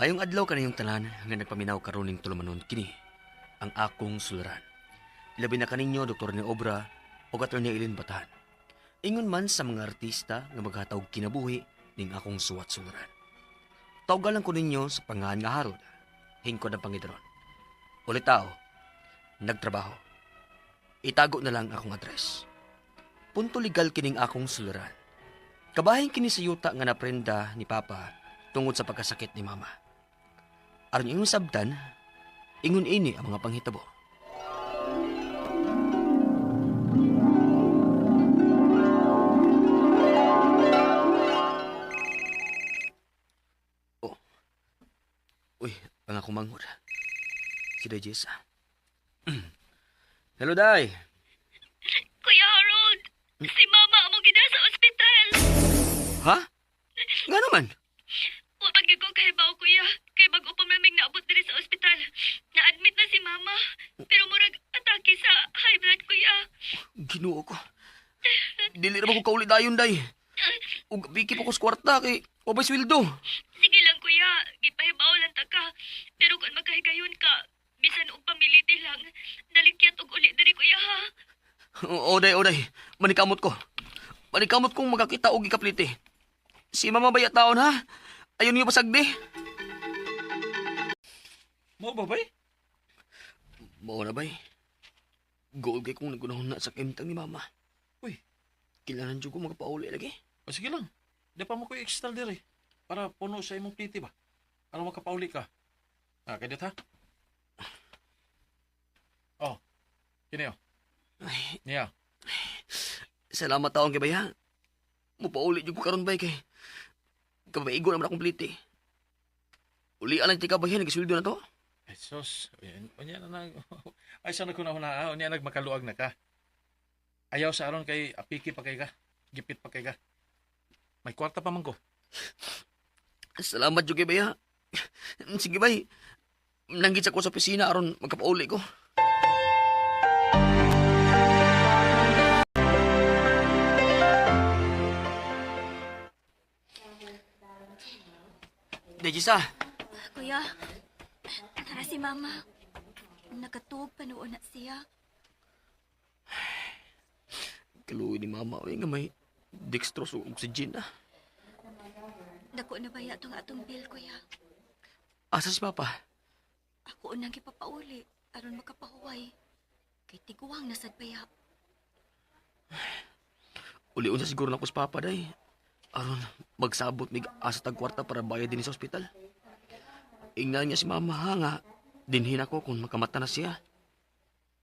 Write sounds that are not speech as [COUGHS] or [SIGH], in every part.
Mayong adlaw kanayong tanan nga nagpaminaw karoning tulumanon kini ang akong sularan. Ilabi na kaninyo Dr. ni Obra o Atty. Ilin Batahan. Ingon man sa mga artista nga maghatawag kinabuhi ning akong suwat sularan. Tawgalan ko ninyo sa pangahan nga harod. Hingkod ang Pangidron. Ulit tao, nagtrabaho. Itago na lang akong address. Punto legal kining akong suluran. Kabahin kini sa yuta nga naprenda ni Papa tungod sa pagkasakit ni Mama. Aron ingon sabtan, ingon ini ang mga panghitabo. Oh. Uy, ang ako manghod. Si Jessa. [CLEARS THROAT] Hello, Day. Kuya Harold, si Mama among gida sa ospital. Ha? Nga naman. Pagid ko kay baw kuya, kay bago pa maming naabot diri sa ospital. Na-admit na si Mama, pero murag atake sa high blood kuya. Ginoo ko. Dili ra ko kauli dayon, Day. Ug biki po ko sa kwarta kay Obay sweldo. Sige lang kuya, gipahibaw lang ta ka. Pero kung makahigayon ka, bisan og pamiliti lang, dalikyat og uli diri kuya ha. O, Day, o, Day. Manikamot ko. Manikamot kong magkakita og ikapliti. Si Mama Bayat taon, ha? Ayun niyo pasagdi. Mo ba bay? Mao na bay. Goal kay kung nagunahon na sa kimtang ni Mama. Uy. Kailangan dyan ko magapauli lagi. O sige lang. Di pa mo ko i-extral diri. Para puno sa imong pliti ba? Para makapauli ka. Ah, kadit ha? Oh. Kini oh. Ay, Niya. salamat taon kay Baya. Mupauli dyan ko karon bay kay. Kabaigo naman akong pliti. Uli alang tika bayan, nagiswildo na to. Ay, sus. Unya na nag... [LAUGHS] Ay, sana ko na huna. Unya nagmakaluag na ka. Ayaw sa aron kay apiki pa kay ka. Gipit pa kay ka. May kwarta pa man ko. Salamat kay Baya. [LAUGHS] Sige bay. Nanggit sa ko sa opisina aron magkapauli ko. Dejisa, Kuya, nara si Mama. Nakatuog pa noon na siya. kaluwi ni mama oy nga may dextrose o oxygen na. Dako na ba itong atong bill, kuya? Asa si papa? Ako unang ipapauli, aron makapahuway. Kay tiguang nasad paya. Uli-un sa siguro na ko sa papa day. Aron magsabot mig asa tag kwarta para bayad din sa ospital. Ingnan niya si mama ha nga. Dinhin ako kung makamata na siya.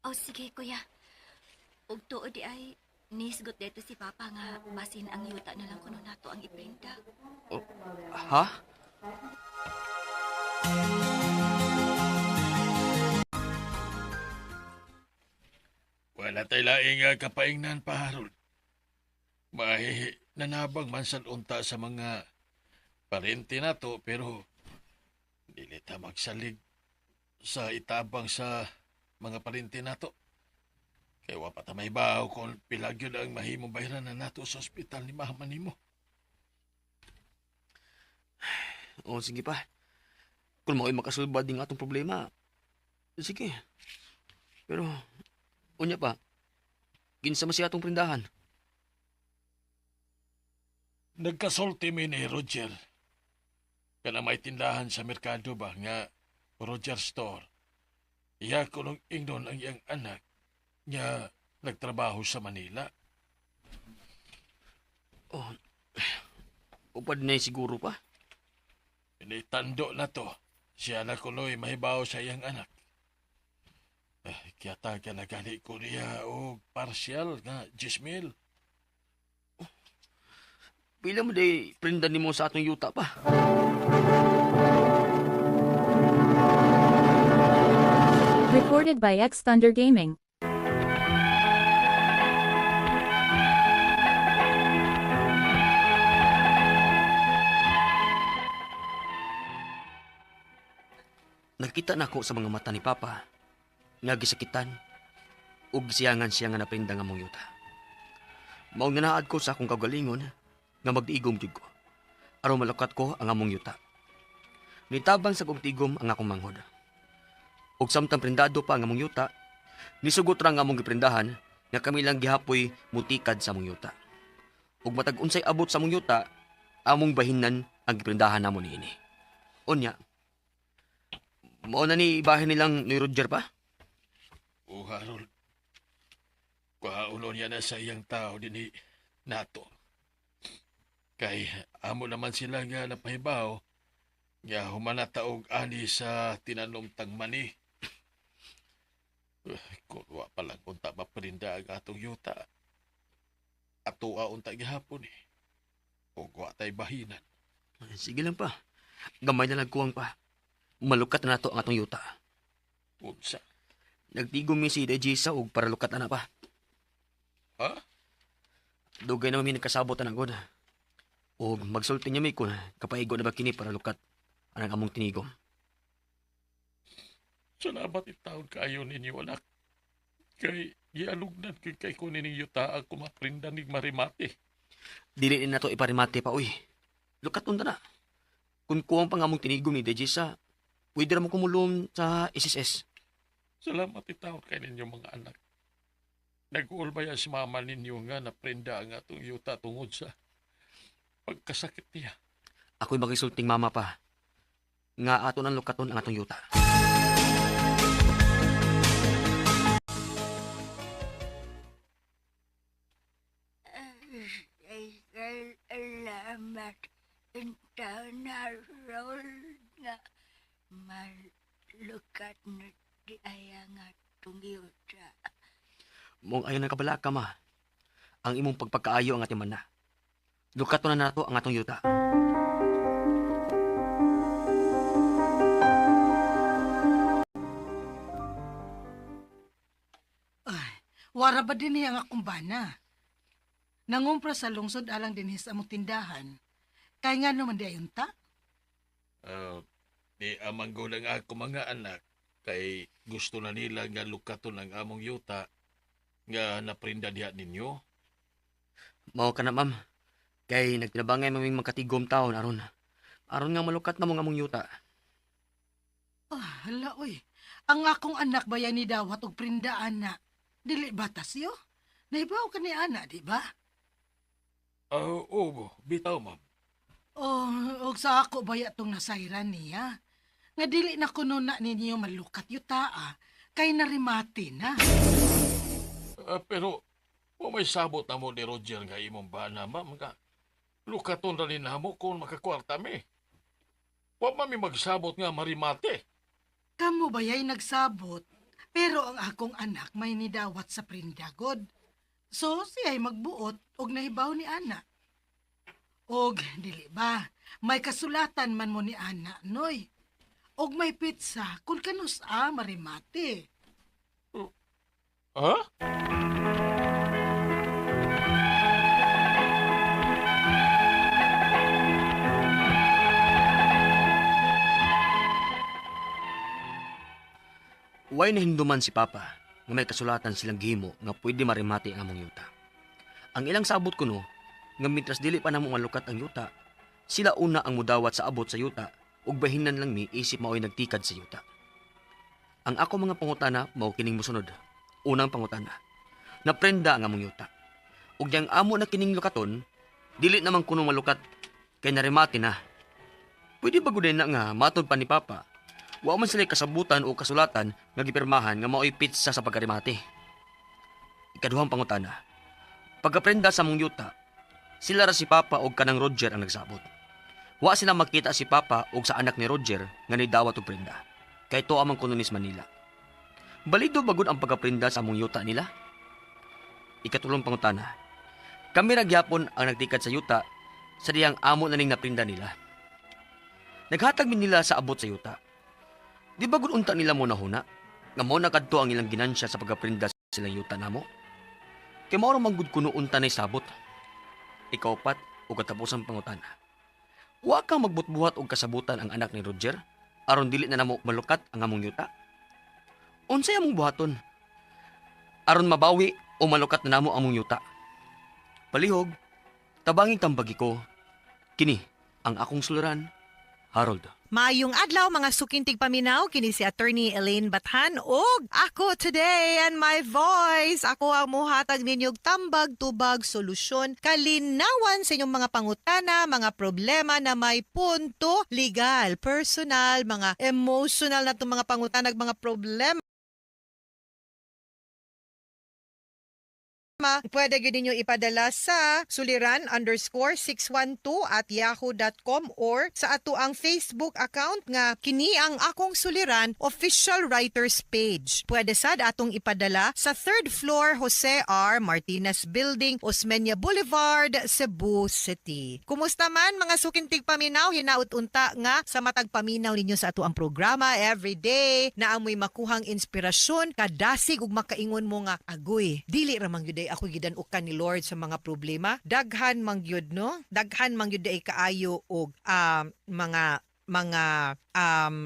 Oh, sige, kuya. Ug tuod di ay, nisgot dito si Papa nga basin ang yuta na lang kuno nato ang iprinta. Oh, ha? Wala tayo laing nga kapaingnan pa, Harold. Mahi, nanabang man sa unta sa mga parente na to, pero dili ta magsalig sa itabang sa mga parente na to. Kaya wa pa ta may bahaw kung pilagyo ang mahimong bayaran na nato sa ospital ni mama nimo. [SIGHS] O sige pa. Kung mao'y makasulbad din atong problema. Sige. Pero, unya pa. Kinsa man siya atong prindahan. Nagkasulti mi ni Roger. Kana may tindahan sa merkado ba nga Roger Store. Iya ko nung ingnon ang iyang anak niya nagtrabaho sa Manila. Oh, [SIGHS] upad na siguro pa. Initando na to. Siya na kunoy mahibaw sa iyang anak. Eh, kaya taga na gani ko niya o partial nga 10 mil. Pila mo day prindan ni mo sa atong yuta pa. Recorded by X Thunder Gaming. Nakita na ako sa mga mata ni Papa nga gisakitan ug gisiyangan siya nga naprinda nga mong yuta. Mao ganaad ko sa akong kagalingon nga magdiigom jud ko. Aron malakat ko ang among yuta. nitabang sa kumtigom ang akong manghod. Ug samtang prindado pa ang among yuta, nisugot ra nga among giprindahan nga kami lang gihapoy mutikad sa among yuta. Ug matag unsay abot sa among yuta, among bahinan ang giprindahan namon niini. Unya, mao na ni bahin nilang ni Roger pa? O Harold, kuhaunon niya na sa iyang tao din nato. Kay amo naman sila nga napahibaw nga humanataog ani sa tinanom tang mani. Eh, [COUGHS] Kung wa pa lang unta maprinda ang atong yuta. Ato unta gihapon eh. O wa tay bahinan. Sige lang pa. Gamay na nagkuwang pa. Malukat na nato ang atong yuta. Unsa? Nagtigom mi si DJ sa ug para lukat na pa. Ha? Dugay naman mi nagkasabot na god. Ug magsulti niya mi kun kapaigo na ba kini para lukat anang among tinigom. Salamat itaon kayo ninyo anak. Kay gialugnan kay kay ko ninyo yuta ako maprinda ni marimate. Dili ni nato iparimate pa uy. Lukat unta na. Kung kuwang pa nga among tinigom ni DJ sa pwede ra mo kumulom sa SSS. Salamat itaon kay ninyo mga anak. Nag-uulbaya si mama ninyo nga na prenda ang atong yuta tungod sa pagkasakit niya. Ako'y magisulting mama pa. Nga ato nang lukaton ang atong yuta. Salamat internarol nga malukat na di aya nga tungyuta. Mong ayon na kabala ka ma. Ang imong pagpagkaayo ang ating mana. Lukaton na nato ang atong yuta. Ay, wara ba din niya nga kumbana? Nangumpra sa lungsod alang din sa among tindahan. Kaya nga naman di ayon ta? Uh, di amang lang ako mga anak kay gusto na nila nga lukaton ang among yuta nga naprinda diha ninyo. Mao ka na ma'am. Kay nagtinabangay maming magkatigom taon aron. Aron nga malukat na mong among yuta. Ah, hala oy. Ang akong anak ba yan ni dawat og prindaan na? Dili batas yo? Naibaw ka ni ana, di ba? Ah, oo, bitaw ma'am. O, og sa ako ba tong nasayran niya? Nga dili na kuno na ninyo malukat yuta ah. Kay narimati na. Ah, pero o may sabot na mo ni Roger nga imong bana ma'am nga lukaton ra ni namo kung makakwarta mi. Wa mami magsabot nga marimate. Kamu ba yay nagsabot? Pero ang akong anak may nidawat sa prindagod. So, siya'y magbuot og nahibaw ni Ana. Og, dili ba, may kasulatan man mo ni Ana, noy. Og may pizza, kung kanus a marimate. Ha? Way na hinduman si Papa nga may kasulatan silang gihimo nga pwede marimati ang among yuta. Ang ilang sabot kuno nga mitras dili pa namo malukat ang yuta, sila una ang mudawat sa abot sa yuta ug bahinan lang mi isip mao'y nagtikad sa yuta. Ang ako mga pangutana mao kining mosunod. Unang pangutana. Naprenda ang among yuta. Ug yang amo na kining lukaton, dili naman kuno malukat kay narimati na. Pwede ba gud na nga matod pa ni Papa Wa man sila kasabutan o kasulatan nga gipirmahan nga mao'y pizza sa pagkarimate. Ikaduhang pangutana. Pagkaprenda sa mong yuta, sila ra si Papa o kanang Roger ang nagsabot. Wa sila makita si Papa o sa anak ni Roger nga nidawat og prenda. Kay to amang kunonis Manila. Balido bagod ang pagkaprenda sa mong yuta nila? Ikatulong pangutana. Kami ra gyapon ang nagtikad sa yuta sa diyang amo na ning naprinda nila. Naghatag min nila sa abot sa yuta. Di ba gud unta nila mo nahuna? Nga mo na kadto ang ilang ginansya sa pagkaprinda sa silang yuta namo? Kay mao ra man gud kuno unta nay sabot. Ikaw pat o katapusang pangutana. Wa kang magbutbuhat og kasabutan ang anak ni Roger aron dili na namo malukat ang among yuta. Unsay among buhaton? Aron mabawi o malukat na namo among yuta. Palihog, tabanging tambagi ko. Kini ang akong suluran, Harold. Mayong adlaw mga sukintig paminaw kini si attorney Elaine Bathan ug ako today and my voice. Ako ang muhatag ninyog tambag tubag solusyon. Kalinawan sa inyong mga pangutana, mga problema na may punto legal, personal, mga emotional na mga pangutana mga problema Ma, pwede gid ninyo ipadala sa suliran underscore 612 at yahoo.com or sa ato ang Facebook account nga kini ang akong suliran official writers page. Pwede sad atong ipadala sa third floor Jose R. Martinez Building, Osmeña Boulevard, Cebu City. Kumusta man mga sukintig paminaw, hinaut unta nga sa matag paminaw ninyo sa ato ang programa every day na amoy makuhang inspirasyon, kadasig ug makaingon mo nga agoy, dili ra man ako gidanukan ni Lord sa mga problema. Daghan man gyud no? Daghan man gyud ay kaayo og um, mga mga um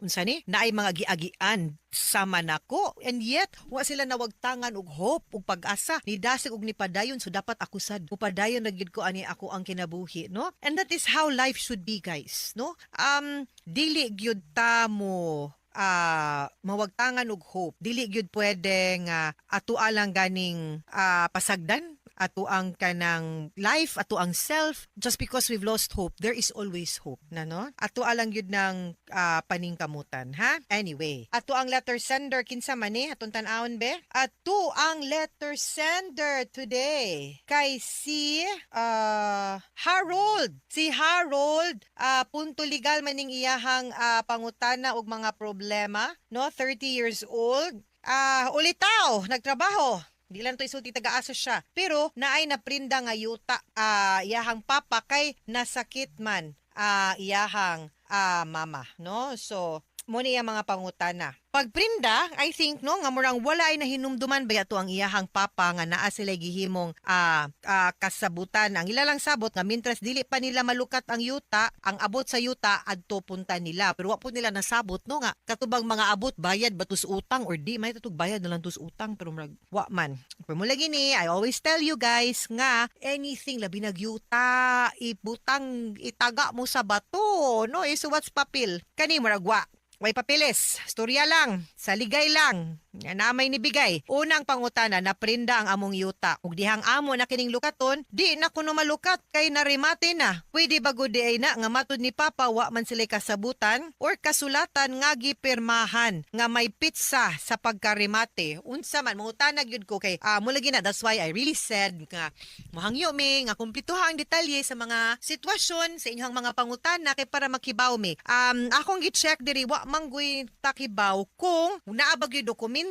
unsa ni? Naay mga giagian. Sa manako and yet wa sila nawagtangan og hope ug pag-asa. Ni dasig og ni padayon so dapat ako sad. Upadayon na gyud ko ani ako ang kinabuhi no? And that is how life should be guys no? Um dili gyud ta mo ah mawagtangan og hope. Dili gyud pwede nga ato lang ganing ah, pasagdan ato ang kanang life ato ang self. Just because we've lost hope there is always hope na no? Ato alang gyud ng ah, paningkamutan ha? Anyway ato ang letter sender kinsa man ni atong tan-awon be? Ato ang letter sender today kay si ah, Harold. Si Harold ah, punto legal maning iyahang ah, pangutana og mga problema no? 30 years old. Ah ulitaw nagtrabaho Di lang to isulti taga-aso siya. Pero naay na prinda nga yuta ah, iyahang papa kay nasakit man ah, iyahang ah, mama, no? So mo niya mga pangutana. Pagprinda, I think no nga murang wala ay nahinumduman ba yato ang iyahang papa nga naa sila gihimong ah, ah, kasabutan. Ang ilalang sabot nga mintras dili pa nila malukat ang yuta, ang abot sa yuta adto punta nila. Pero wa po nila nasabot no nga katubang mga abot bayad batus utang or di may tutug bayad na lang tus utang pero murag wa man. Pero mula gini, I always tell you guys nga anything labi nagyuta, ibutang itaga mo sa bato, no? Iso what's papil? Kani murag wa Way papilis, storya lang, saligay lang, namay ni bigay. Unang pangutana na prinda ang among yuta. Ug dihang amo na kining lukaton, di na kuno malukat kay narimate na. Pwede bago di ay na nga matud ni Papa wa man sila kasabutan or kasulatan nga gipirmahan nga may pizza sa pagkarimate. Unsa man mangutana gyud ko kay ah mula gina that's why I really said nga mohangyo mi nga kumpletuha ang detalye sa mga sitwasyon sa inyong mga pangutana kay para makibaw mi. Um akong gi-check diri wa manggoy takibaw kung naabag yung dokumento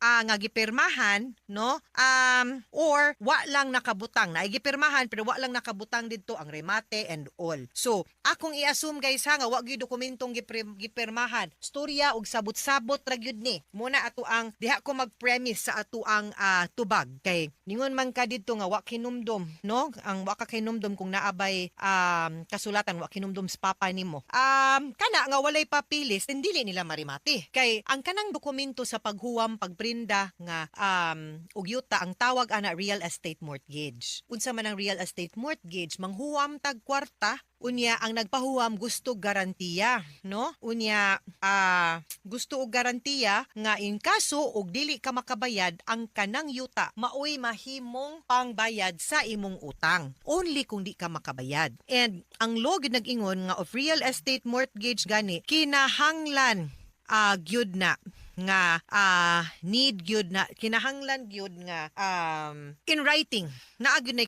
ah, nga gipirmahan no um or wa lang nakabutang na gipirmahan pero wa lang nakabutang didto ang remate and all. So akong i-assume guys ha nga wa gyud dokumentong gipir- gipirmahan. Storya og sabot-sabot ra gyud ni. Muna ato ang diha ko mag-premise sa ato ang ah, tubag kay ningon man ka didto nga wa kinumdom no ang wa ka kinumdom kung naabay um, kasulatan wa kinumdom sa papa nimo. Um kana nga walay papilis dili nila marimati. Kay ang kanang dokumento sa paghuwam pagprinda nga um ug yuta ang tawag ana real estate mortgage. Unsa man ang real estate mortgage manghuwam tag kwarta Unya ang nagpahuwam gusto garantiya, no? Unya ah gusto og garantiya nga in kaso og dili ka makabayad ang kanang yuta maoy mahimong pangbayad sa imong utang. Only kung di ka makabayad. And ang law gyud nag-ingon nga of real estate mortgage gani kinahanglan ah gyud na nga ah need gyud na kinahanglan gyud nga um in writing. Naa gyud na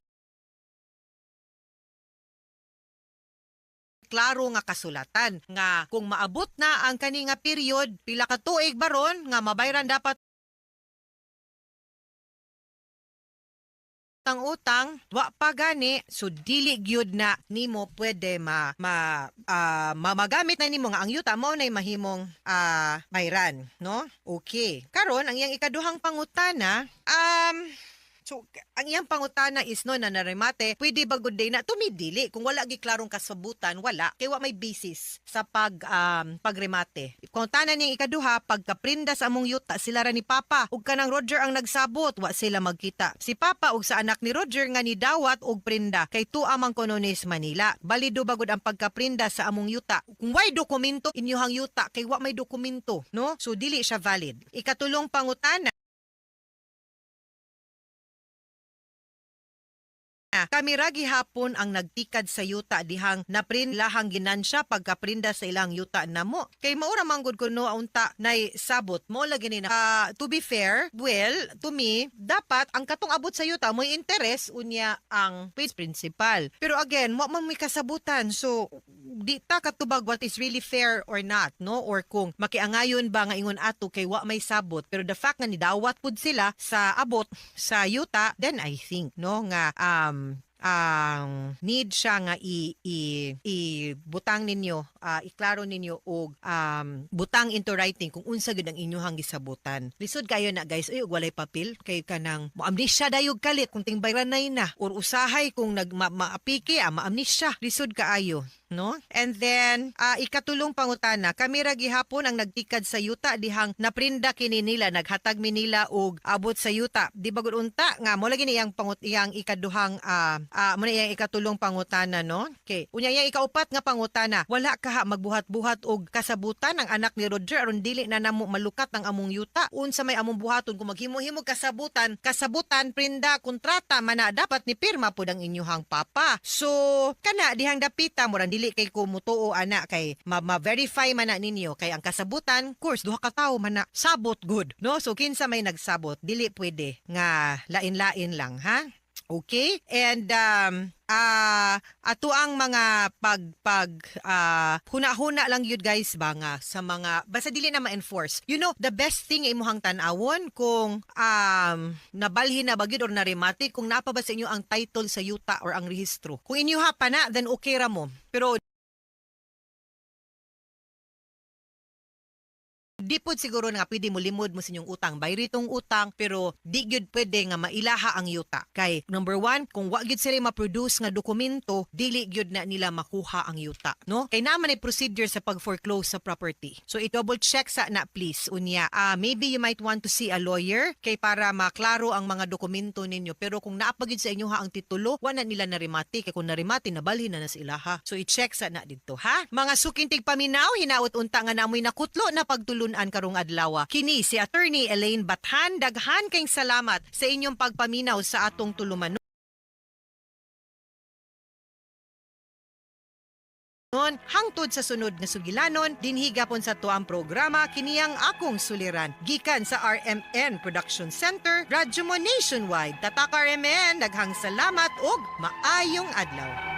klaro nga kasulatan nga kung maabot na ang kani nga period pila ka tuig baron nga mabayran dapat ang utang wa pa gani so dili gyud na nimo pwede ma, ma ah, ma- magamit na nimo nga ang yuta mo nay mahimong ah, bayran no? Okay. Karon ang iyang ikaduhang pangutana um So, ang iyang pangutana is no na narimate, pwede ba good day na tumidili kung wala gi klarong kasabutan, wala kay wa may basis sa pag um, pagremate. Kung tanan ikaduha, pagkaprinda sa among yuta, sila ra ni Papa ug kanang Roger ang nagsabot, wa sila magkita. Si Papa ug sa anak ni Roger nga ni dawat og prinda kay tuwa man kononis Manila. Balido bagod ang pagkaprinda sa among yuta. Kung way dokumento inyuhang yuta kay wa may dokumento, no? So dili siya valid. Ikatulong pangutana Kami ra gihapon ang nagtikad sa yuta dihang naprin lahang ginansya pagkaprinda sa ilang yuta namo. Kay maura manggod ko no unta nay sabot mo lagi ni na. Ah, to be fair, well, to me, dapat ang katong abot sa yuta mo interest unya ang page principal. Pero again, mo man may kasabutan. So di ta katubag what is really fair or not, no? Or kung makiangayon ba nga ingon ato kay wa may sabot. Pero the fact nga nidawat pud sila sa abot sa yuta, then I think, no, nga um ang need siya nga i, i, i butang ninyo, ah, iklaro ninyo og um, butang into writing kung unsa gid ang inyong gisabutan. Lisod kayo na guys, ay walay papel. Kay kanang mo amnesia dayog kalit kung tingbayranay na. Or usahay kung nag ma, maapiki ah, maamnesia. Lisod kaayo no? And then, ah, ikatulong pangutana, kami ra gihapon ang nagtikad sa yuta dihang naprinda kini nila, naghatag mi nila og abot sa yuta. Di ba unta nga mo lagi niyang pangut iyang ikaduhang ah ah, mo iyang ikatulong pangutana, no? Okay. Unya iyang ikaupat nga pangutana, wala ka ha magbuhat-buhat og kasabutan ang anak ni Roger aron dili na namo malukat ang among yuta. Unsa may among buhaton kung maghimo-himo kasabutan, kasabutan prinda kontrata mana dapat ni pirma pud ang inyuhang papa. So, kana dihang dapita mo dili kay kumutuo ana kay ma- ma-verify man na ninyo kay ang kasabutan course duha ka tawo man na sabot good no? So kinsa may nagsabot? Dili pwede nga lain-lain lang ha Okay? And um ah ato ang mga pag pag ah, huna-huna lang yun guys ba nga sa mga basta dili na ma-enforce. You know, the best thing imuhang tan-awon kung um nabalhin na bagyod or narimati kung napa ba sa inyo ang title sa yuta or ang rehistro. Kung inyo ha pa na then okay ra mo. Pero di pod siguro nga pwede mo limod mo sa inyong utang. Bayritong utang pero di gyud pwede nga mailaha ang yuta. Kay number one kung wa gyud sila ma-produce nga dokumento dili gyud na nila makuha ang yuta no? Kay naman ay procedure sa pag foreclose sa property. So i-double check sa na please. Unya ah maybe you might want to see a lawyer kay para maklaro ang mga dokumento ninyo. Pero kung naapa gyud sa inyo ha ang titulo wa na nila narimati. Kay kung narimati nabalhin na na sa ilaha so i-check sa na dito ha. Mga sukintig paminaw hinaut unta nga namoy nakutlo na pagtulunan karong adlaw kini si attorney Elaine Bathan daghan kayong salamat sa inyong pagpaminaw sa atong tulumanon Nun, hangtod sa sunod nga sugilanon, dinhigapon sa tuang programa kiniyang akong suliran. Gikan sa RMN Production Center, Radyo mo Nationwide. Tatak RMN, naghang salamat ug maayong adlaw.